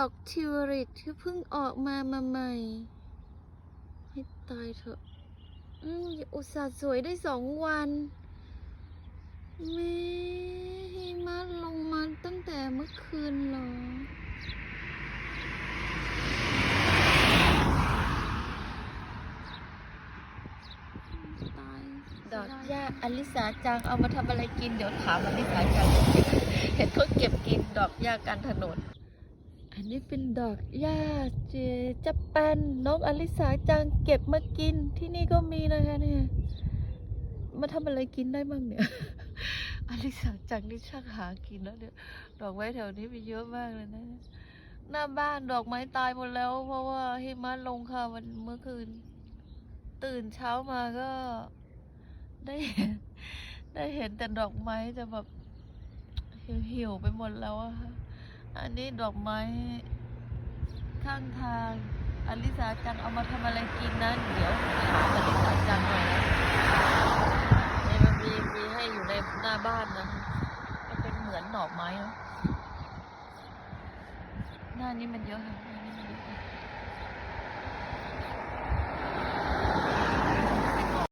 ดอกทิวริตที่เพิ่งออกมามาใหม่ ให้ตายเถอะอืมอุตส่าห์สวยได้สองวันแม่หิมะลงมาตั้งแต่เมื่อคืนเหรอตายดอกหญ้าอลิสาจังเอามาทำอะไรกิน เดี๋ยวถามอลิสาจัง เห็นเขาเก็บกินดอกหญ้ากลารถนน อันนี้เป็นดอกหญ้าเจจับปันน้อลิสาจังเก็บมากินที่นี่ก็มีนะคะเนี่ยมาทำอะไรกินได้บ้างเนี่ยอลิสาจังนี่ช่างหากินแล้วเนี่ยดอกไม้แถวนี้มีเยอะมากเลยนะ หน้าบ้านดอกไม้ตายหมดแล้ว เพราะว่าหิมะลงค่ะวันเมื่อคืน ตื่นเช้ามาก็ ได้เห็นได้เห็นแต่ดอกไม้จะแบบเหี่ยวๆไปหมดแล้วอะค่ะ อันนี้ดอกไม้ข้างทางอลิสาจังเอามาทำอะไรกินนะเดี๋ยวถามอลิสาจังหน่อยนะนี่มันมีมีให้อยู่ในหน้าบ้านนะคะมันเป็นเหมือนหน่อไม้เนาะหน้านี้มันเยอะค่ะ